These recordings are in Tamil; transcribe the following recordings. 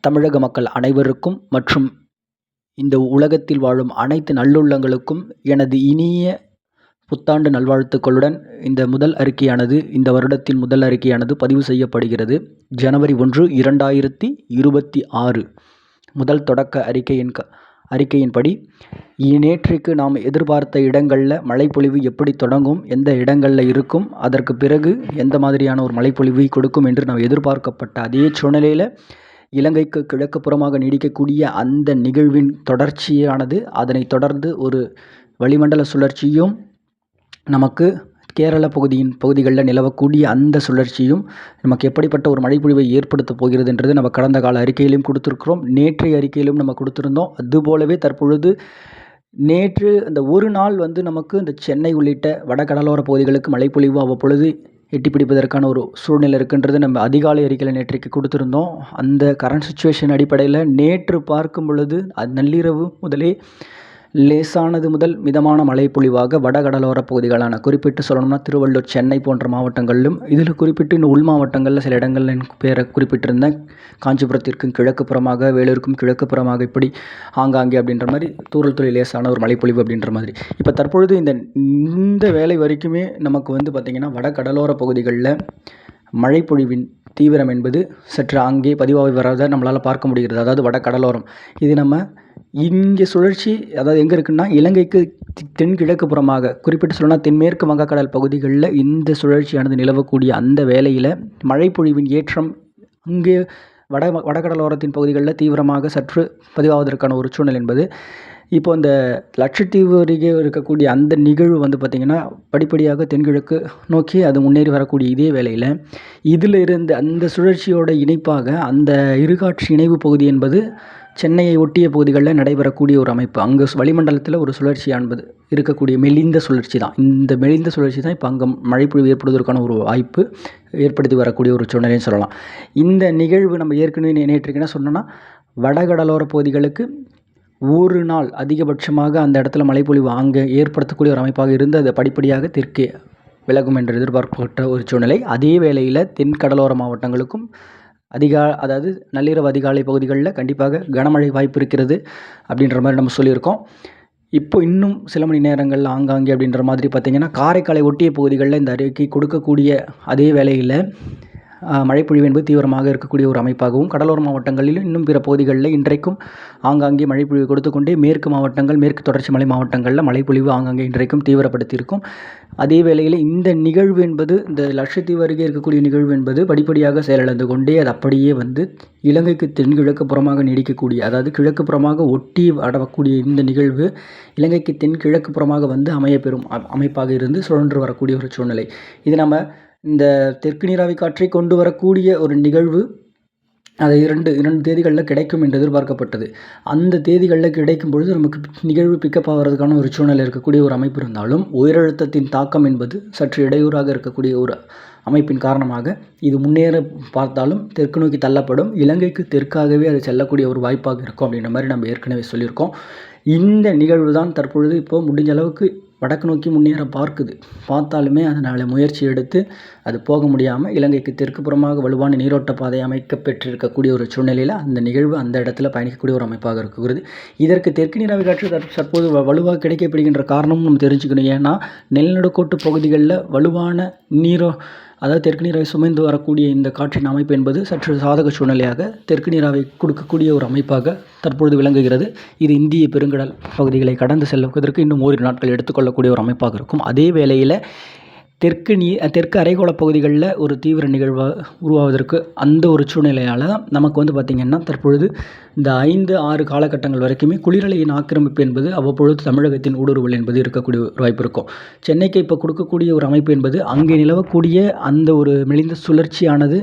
தமிழக மக்கள் அனைவருக்கும் மற்றும் இந்த உலகத்தில் வாழும் அனைத்து நல்லுள்ளங்களுக்கும் எனது இனிய புத்தாண்டு நல்வாழ்த்துக்களுடன் இந்த முதல் அறிக்கையானது இந்த வருடத்தின் முதல் அறிக்கையானது பதிவு செய்யப்படுகிறது. ஜனவரி ஒன்று இரண்டாயிரத்தி இருபத்தி ஆறு. முதல் தொடக்க அறிக்கையின் க அறிக்கையின்படி நேற்றைக்கு நாம் எதிர்பார்த்த இடங்களில் மழைப்பொழிவு எப்படி தொடங்கும் எந்த இடங்களில் இருக்கும் அதற்கு பிறகு எந்த மாதிரியான ஒரு மழைப்பொழிவை கொடுக்கும் என்று நாம் எதிர்பார்க்கப்பட்ட அதே சூழ்நிலையில் இலங்கைக்கு கிழக்கு புறமாக நீடிக்கக்கூடிய அந்த நிகழ்வின் தொடர்ச்சியானது அதனைத் தொடர்ந்து ஒரு வளிமண்டல சுழற்சியும் நமக்கு கேரள பகுதியின் பகுதிகளில் நிலவக்கூடிய அந்த சுழற்சியும் நமக்கு எப்படிப்பட்ட ஒரு மழைப்பொழிவை ஏற்படுத்தப் போகிறது என்றது நம்ம கடந்த கால அறிக்கையிலும் கொடுத்துருக்குறோம். நேற்றைய அறிக்கையிலும் நம்ம கொடுத்துருந்தோம். அதுபோலவே தற்பொழுது நேற்று அந்த ஒரு நாள் வந்து நமக்கு இந்த சென்னை உள்ளிட்ட வடகடலோர பகுதிகளுக்கு மழைப்பொழிவு அவ்வப்பொழுது எட்டி பிடிப்பதற்கான ஒரு சூழ்நிலை இருக்குன்றது நம்ம அதிகாலை அறிக்கையில் நேற்றைக்கு கொடுத்துருந்தோம். அந்த கரண்ட் சுச்சுவேஷன் அடிப்படையில் நேற்று பார்க்கும் பொழுது அது நள்ளிரவு முதலே லேசானது முதல் மிதமான மழை பொழிவாக வடகடலோர பகுதிகளான குறிப்பிட்டு சொல்லணும்னா திருவள்ளூர் சென்னை போன்ற மாவட்டங்களிலும் இதில் குறிப்பிட்டு இந்த உள் மாவட்டங்களில் சில இடங்களில் பேரை குறிப்பிட்டிருந்தேன் காஞ்சிபுரத்திற்கும் கிழக்கு புறமாக வேலூருக்கும் கிழக்கு புறமாக இப்படி ஆங்காங்கே அப்படின்ற மாதிரி தூரல் துளி லேசான ஒரு மழைப்பொழிவு அப்படின்ற மாதிரி. இப்போ தற்பொழுது இந்த இந்த வேலை வரைக்குமே நமக்கு வந்து பார்த்திங்கன்னா வட கடலோர பகுதிகளில் மழைப்பொழிவின் தீவிரம் என்பது சற்று அங்கே பதிவாகி வராத நம்மளால் பார்க்க முடிகிறது. அதாவது வட கடலோரம் இது நம்ம இங்கே சுழற்சி அதாவது எங்கே இருக்குன்னா இலங்கைக்கு தென்கிழக்கு புறமாக. குறிப்பிட்டு சொல்லணும்னா தென்மேற்கு வங்கக்கடல் பகுதிகளில் இந்த சுழற்சியானது நிலவக்கூடிய அந்த வேளையில் மழைப்பொழிவின் ஏற்றம் அங்கே வட வடகடலோரத்தின் பகுதிகளில் தீவிரமாக சற்று பதிவாவதற்கான ஒரு சூழ்நிலை என்பது இப்போ இந்த லட்சத்தீவு அருகே இருக்கக்கூடிய அந்த நிகழ்வு வந்து பார்த்திங்கன்னா படிப்படியாக தென்கிழக்கு நோக்கி அது முன்னேறி வரக்கூடிய இதே வேளையில் இதில் இருந்து அந்த சுழற்சியோட இணைப்பாக அந்த இருகாட்சி இணைவு பகுதி என்பது சென்னையை ஒட்டிய பகுதிகளில் நடைபெறக்கூடிய ஒரு அமைப்பு. அங்கே வளிமண்டலத்தில் ஒரு சுழற்சி என்பது இருக்கக்கூடிய மெலிந்த சுழற்சி தான் இந்த மெலிந்த சுழற்சி தான் இப்போ அங்கே மழைப்பொழிவு ஏற்படுவதற்கான ஒரு வாய்ப்பு ஏற்படுத்தி வரக்கூடிய ஒரு சூழ்நிலைன்னு சொல்லலாம். இந்த நிகழ்வு நம்ம ஏற்கனவே நேற்று என்ன சொன்னோன்னா வடகடலோர பகுதிகளுக்கு ஒரு நாள் அதிகபட்சமாக அந்த இடத்துல மழைப்பொழிவு அங்கே ஏற்படுத்தக்கூடிய ஒரு அமைப்பாக இருந்து அது படிப்படியாக தெற்கே விலகும் என்று எதிர்பார்க்கப்பட்ட ஒரு சூழ்நிலை. அதே வேளையில் தென் கடலோர மாவட்டங்களுக்கும் அதிகா அதாவது நள்ளிரவு அதிகாலை பகுதிகளில் கண்டிப்பாக கனமழை வாய்ப்பு இருக்கிறது அப்படின்ற மாதிரி நம்ம சொல்லியிருக்கோம். இப்போ இன்னும் சில மணி நேரங்களில் ஆங்காங்கே அப்படின்ற மாதிரி பார்த்திங்கன்னா காரைக்காலை ஒட்டிய பகுதிகளில் இந்த அறிக்கை கொடுக்கக்கூடிய அதே வேளையில் மழைப்பொழிவு என்பது தீவிரமாக இருக்கக்கூடிய ஒரு அமைப்பாகவும் கடலோர மாவட்டங்களிலும் இன்னும் பிற பகுதிகளில் இன்றைக்கும் ஆங்காங்கே மழைப்பொழிவு கொடுத்து கொண்டே மேற்கு மாவட்டங்கள் மேற்கு தொடர்ச்சி மலை மாவட்டங்களில் மழைப்பொழிவு ஆங்காங்கே இன்றைக்கும் தீவிரப்படுத்தியிருக்கும். அதே வேளையில் இந்த நிகழ்வு என்பது இந்த லட்சத்தீவு அருகே இருக்கக்கூடிய நிகழ்வு என்பது படிப்படியாக செயலிழந்து கொண்டே அது அப்படியே வந்து இலங்கைக்கு தென்கிழக்கு புறமாக நீடிக்கக்கூடிய அதாவது கிழக்கு புறமாக ஒட்டி அடவக்கூடிய இந்த நிகழ்வு இலங்கைக்கு தென்கிழக்கு புறமாக வந்து அமையப்பெறும் அமைப்பாக இருந்து சுழன்று வரக்கூடிய ஒரு சூழ்நிலை. இது நம்ம இந்த தெற்கு நீராவி காற்றை கொண்டு வரக்கூடிய ஒரு நிகழ்வு அது இரண்டு இரண்டு தேதிகளில் கிடைக்கும் என்று எதிர்பார்க்கப்பட்டது. அந்த தேதிகளில் கிடைக்கும் பொழுது நமக்கு நிகழ்வு பிக்கப் ஆகிறதுக்கான ஒரு சூழ்நிலை இருக்கக்கூடிய ஒரு அமைப்பு இருந்தாலும் உயரழுத்தத்தின் தாக்கம் என்பது சற்று இடையூறாக இருக்கக்கூடிய ஒரு அமைப்பின் காரணமாக இது முன்னேற பார்த்தாலும் தெற்கு நோக்கி தள்ளப்படும். இலங்கைக்கு தெற்காகவே அது செல்லக்கூடிய ஒரு வாய்ப்பாக இருக்கும் அப்படின்ற மாதிரி நம்ம ஏற்கனவே சொல்லியிருக்கோம். இந்த நிகழ்வு தான் தற்பொழுது இப்போ முடிஞ்ச அளவுக்கு வடக்கு நோக்கி முன்னேற பார்க்குது. பார்த்தாலுமே அதனால் முயற்சி எடுத்து அது போக முடியாமல் இலங்கைக்கு தெற்கு புறமாக வலுவான நீரோட்ட பாதை அமைக்க பெற்றிருக்கக்கூடிய ஒரு சூழ்நிலையில் அந்த நிகழ்வு அந்த இடத்துல பயணிக்கக்கூடிய ஒரு அமைப்பாக இருக்கிறது இதற்கு தெற்கு நீராவி காற்று தற்போது வலுவாக கிடைக்கப்படுகின்ற காரணமும் நம்ம தெரிஞ்சுக்கணும். ஏன்னா நெல்நடுக்கோட்டு பகுதிகளில் வலுவான நீரோ அதாவது தெற்கு நீராவை சுமைந்து வரக்கூடிய இந்த காற்றின் அமைப்பு என்பது சற்று சாதக சூழ்நிலையாக தெற்கு நீராவை கொடுக்கக்கூடிய ஒரு அமைப்பாக தற்பொழுது விளங்குகிறது. இது இந்திய பெருங்கடல் பகுதிகளை கடந்து செல்வதற்கு இன்னும் ஓரிரு நாட்கள் எடுத்துக்கொள்ளக்கூடிய ஒரு அமைப்பாக இருக்கும். அதே வேளையில் தெற்கு நீ தெற்கு அரைக்கோள பகுதிகளில் ஒரு தீவிர நிகழ்வாக உருவாவதற்கு அந்த ஒரு சூழ்நிலையால் தான் நமக்கு வந்து பார்த்திங்கன்னா தற்பொழுது இந்த ஐந்து ஆறு காலகட்டங்கள் வரைக்குமே குளிரலையின் ஆக்கிரமிப்பு என்பது அவ்வப்பொழுது தமிழகத்தின் ஊடுருவல் என்பது இருக்கக்கூடிய ஒரு வாய்ப்பு இருக்கும். சென்னைக்கு இப்போ கொடுக்கக்கூடிய ஒரு அமைப்பு என்பது அங்கே நிலவக்கூடிய அந்த ஒரு மெலிந்த சுழற்சியானது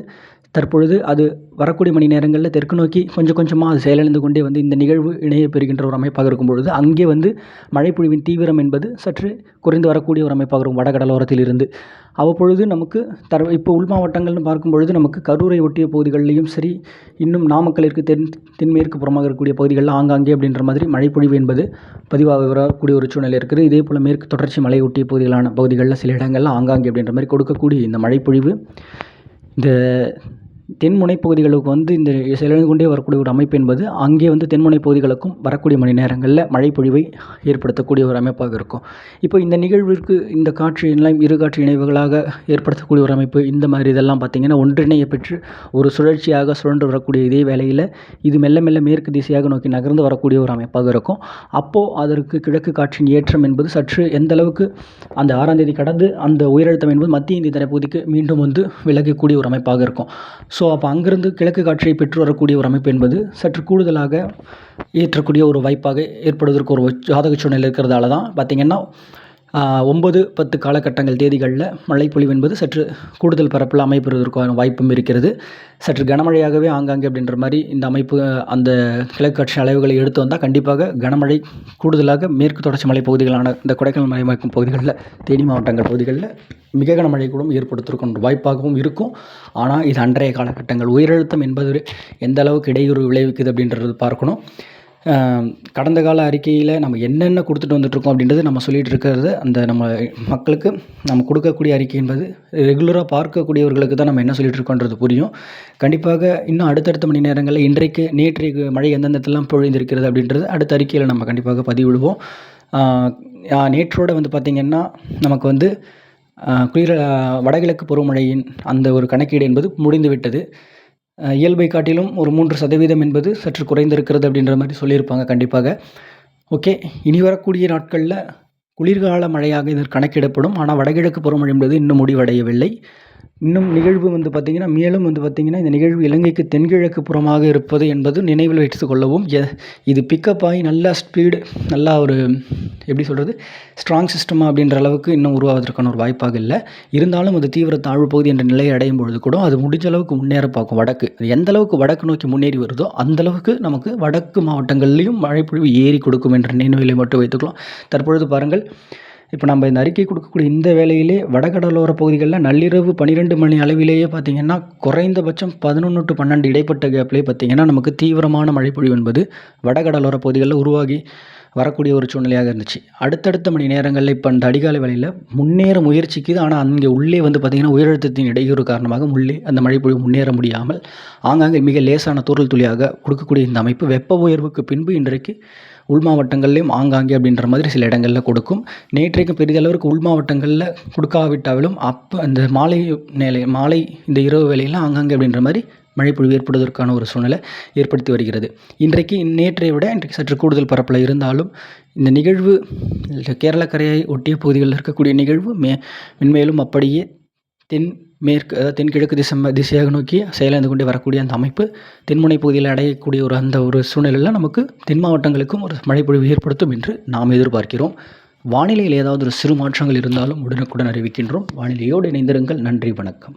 தற்பொழுது அது வரக்கூடிய மணி நேரங்களில் தெற்கு நோக்கி கொஞ்சம் கொஞ்சமாக அது செயலிழந்து கொண்டே வந்து இந்த நிகழ்வு இணைய பெறுகின்ற ஒரு அமைப்பாக இருக்கும் பொழுது அங்கே வந்து மழைப்பொழிவின் தீவிரம் என்பது சற்று குறைந்து வரக்கூடிய ஒரு அமைப்பாக இருக்கும் வடகடலோரத்தில் இருந்து அவ்வப்பொழுது நமக்கு தர இப்போ உள் மாவட்டங்கள்னு பார்க்கும் பொழுது நமக்கு கரூரை ஒட்டிய பகுதிகளிலையும் சரி இன்னும் நாமக்கலிற்கு தென் தென்மேற்கு புறமாக இருக்கக்கூடிய பகுதிகளில் ஆங்காங்கே அப்படின்ற மாதிரி மழைப்பொழிவு என்பது பதிவாக வரக்கூடிய ஒரு சூழ்நிலை இருக்குது. இதே போல் மேற்கு தொடர்ச்சி மலை ஒட்டிய பகுதிகளான பகுதிகளில் சில இடங்களில் ஆங்காங்கே அப்படின்ற மாதிரி கொடுக்கக்கூடிய இந்த மழைப்பொழிவு இந்த தென்முனை பகுதிகளுக்கு வந்து இந்த செயலிழந்து கொண்டே வரக்கூடிய ஒரு அமைப்பு என்பது அங்கே வந்து தென்முனை பகுதிகளுக்கும் வரக்கூடிய மணி நேரங்களில் மழை பொழிவை ஏற்படுத்தக்கூடிய ஒரு அமைப்பாக இருக்கும். இப்போ இந்த நிகழ்விற்கு இந்த காற்று எல்லாம் இரு காற்று இணைவுகளாக ஏற்படுத்தக்கூடிய ஒரு அமைப்பு இந்த மாதிரி இதெல்லாம் பார்த்திங்கன்னா ஒன்றிணைய பெற்று ஒரு சுழற்சியாக சுழன்று வரக்கூடிய இதே வேளையில் இது மெல்ல மெல்ல மேற்கு திசையாக நோக்கி நகர்ந்து வரக்கூடிய ஒரு அமைப்பாக இருக்கும். அப்போது அதற்கு கிழக்கு காற்றின் ஏற்றம் என்பது சற்று எந்த அளவுக்கு அந்த ஆறாம் தேதி கடந்து அந்த உயரழுத்தம் என்பது மத்திய இந்திய தரைப்பகுதிக்கு மீண்டும் வந்து விலகக்கூடிய ஒரு அமைப்பாக இருக்கும். ஸோ அப்போ அங்கிருந்து கிழக்கு காற்றை பெற்று வரக்கூடிய ஒரு அமைப்பு என்பது சற்று கூடுதலாக ஏற்றக்கூடிய ஒரு வாய்ப்பாக ஏற்படுவதற்கு ஒரு ஜாதக சூழ்நிலை இருக்கிறதால தான் பார்த்திங்கன்னா ஒம்பது பத்து காலகட்டங்கள் தேதிகளில் மழைப்பொழிவு என்பது சற்று கூடுதல் பரப்பில் அமைப்பெறுவதற்கான வாய்ப்பும் இருக்கிறது. சற்று கனமழையாகவே ஆங்காங்கே அப்படின்ற மாதிரி இந்த அமைப்பு அந்த கிழக்காட்சி அளவுகளை எடுத்து வந்தால் கண்டிப்பாக கனமழை கூடுதலாக மேற்கு தொடர்ச்சி மலை பகுதிகளான இந்த கொடைக்கானல் மலைமக்கும் பகுதிகளில் தேனி மாவட்டங்கள் பகுதிகளில் மிக கனமழை கூட ஏற்படுத்திருக்கும் வாய்ப்பாகவும் இருக்கும். ஆனால் இது அன்றைய காலகட்டங்கள். உயரழுத்தம் என்பது எந்த அளவுக்கு இடையூறு விளைவிக்குது அப்படின்றது பார்க்கணும். கடந்த கால அறிக்கையில் நம்ம என்னென்ன கொடுத்துட்டு வந்துட்டுருக்கோம் அப்படின்றது நம்ம சொல்லிகிட்டு இருக்கிறது அந்த நம்ம மக்களுக்கு நம்ம கொடுக்கக்கூடிய அறிக்கை என்பது ரெகுலராக பார்க்கக்கூடியவர்களுக்கு தான் நம்ம என்ன சொல்லிகிட்டு இருக்கோன்றது புரியும். கண்டிப்பாக இன்னும் அடுத்தடுத்த மணி நேரங்களில் இன்றைக்கு நேற்றைக்கு மழை எந்தெந்த இடத்துலலாம் பொழிந்திருக்கிறது அப்படின்றது அடுத்த அறிக்கையில் நம்ம கண்டிப்பாக பதிவிடுவோம். நேற்றோட வந்து பார்த்திங்கன்னா நமக்கு வந்து குளிர வடகிழக்கு பருவமழையின் அந்த ஒரு கணக்கீடு என்பது முடிந்துவிட்டது. இயல்பை காட்டிலும் ஒரு மூன்று சதவீதம் என்பது சற்று குறைந்திருக்கிறது அப்படின்ற மாதிரி சொல்லியிருப்பாங்க கண்டிப்பாக. ஓகே இனி வரக்கூடிய நாட்களில் குளிர்கால மழையாக இது கணக்கிடப்படும். ஆனால் வடகிழக்கு பருவமழை என்பது இன்னும் முடிவடையவில்லை. இன்னும் நிகழ்வு வந்து பார்த்திங்கன்னா மேலும் வந்து பார்த்திங்கன்னா இந்த நிகழ்வு இலங்கைக்கு தென்கிழக்கு புறமாக இருப்பது என்பது நினைவில் வைத்து கொள்ளவும் எ இது பிக்கப் ஆகி நல்லா ஸ்பீடு நல்லா ஒரு எப்படி சொல்கிறது ஸ்ட்ராங் சிஸ்டமாக அப்படின்ற அளவுக்கு இன்னும் உருவாவதற்கான ஒரு வாய்ப்பாக இல்லை. இருந்தாலும் அது தீவிர தாழ்வு பகுதி என்ற நிலையை அடையும் பொழுது கூட அது முடிஞ்ச அளவுக்கு முன்னேற பார்க்கும் வடக்கு. எந்த அளவுக்கு வடக்கு நோக்கி முன்னேறி வருதோ அந்தளவுக்கு நமக்கு வடக்கு மாவட்டங்கள்லேயும் மழைப்பொழிவு ஏறி கொடுக்கும் என்ற நினைவிலை மட்டும் வைத்துக்கலாம் தற்பொழுது பாருங்கள் இப்போ நம்ம இந்த அறிக்கை கொடுக்கக்கூடிய இந்த வேலையிலே வடகடலோர பகுதிகளில் நள்ளிரவு பன்னிரெண்டு மணி அளவிலேயே பார்த்திங்கன்னா குறைந்தபட்சம் பதினொன்று டு பன்னெண்டு இடைப்பட்ட கேப்லேயே பார்த்திங்கன்னா நமக்கு தீவிரமான மழைப்பொழிவு என்பது வடகடலோர பகுதிகளில் உருவாகி வரக்கூடிய ஒரு சூழ்நிலையாக இருந்துச்சு. அடுத்தடுத்த மணி நேரங்களில் இப்போ அந்த அடிகாலை வேலையில் முன்னேற முயற்சிக்குது. ஆனால் அங்கே உள்ளே வந்து பார்த்திங்கன்னா உயரழுத்தத்தின் இடையூறு காரணமாக உள்ளே அந்த மழைப்பொழிவு முன்னேற முடியாமல் ஆங்காங்கே மிக லேசான தூரல் துளியாக கொடுக்கக்கூடிய இந்த அமைப்பு வெப்ப உயர்வுக்கு பின்பு இன்றைக்கு உள் மாவட்டங்கள்லேயும் ஆங்காங்கே அப்படின்ற மாதிரி சில இடங்களில் கொடுக்கும். நேற்றைக்கு பெரிதளவிற்கு உள் மாவட்டங்களில் கொடுக்காவிட்டாலும் அப்போ அந்த மாலை நிலை மாலை இந்த இரவு வேலையில் ஆங்காங்கே அப்படின்ற மாதிரி மழைப்பொழிவு ஏற்படுவதற்கான ஒரு சூழ்நிலை ஏற்படுத்தி வருகிறது. இன்றைக்கு நேற்றை விட இன்றைக்கு சற்று கூடுதல் பரப்பில் இருந்தாலும் இந்த நிகழ்வு கேரளக்கரையை ஒட்டிய பகுதிகளில் இருக்கக்கூடிய நிகழ்வு மே மென்மேலும் அப்படியே தென் மேற்கு அதாவது தென்கிழக்கு திசை திசையாக நோக்கி செயலாந்து கொண்டே வரக்கூடிய அந்த அமைப்பு தென்முனை பகுதியில் அடையக்கூடிய ஒரு அந்த ஒரு சூழ்நிலையில் நமக்கு தென் மாவட்டங்களுக்கும் ஒரு மழைப்பொழிவு ஏற்படுத்தும் என்று நாம் எதிர்பார்க்கிறோம். வானிலையில் ஏதாவது ஒரு சிறு மாற்றங்கள் இருந்தாலும் உடனுக்குடன் அறிவிக்கின்றோம். வானிலையோடு இணைந்திருங்கள். நன்றி வணக்கம்.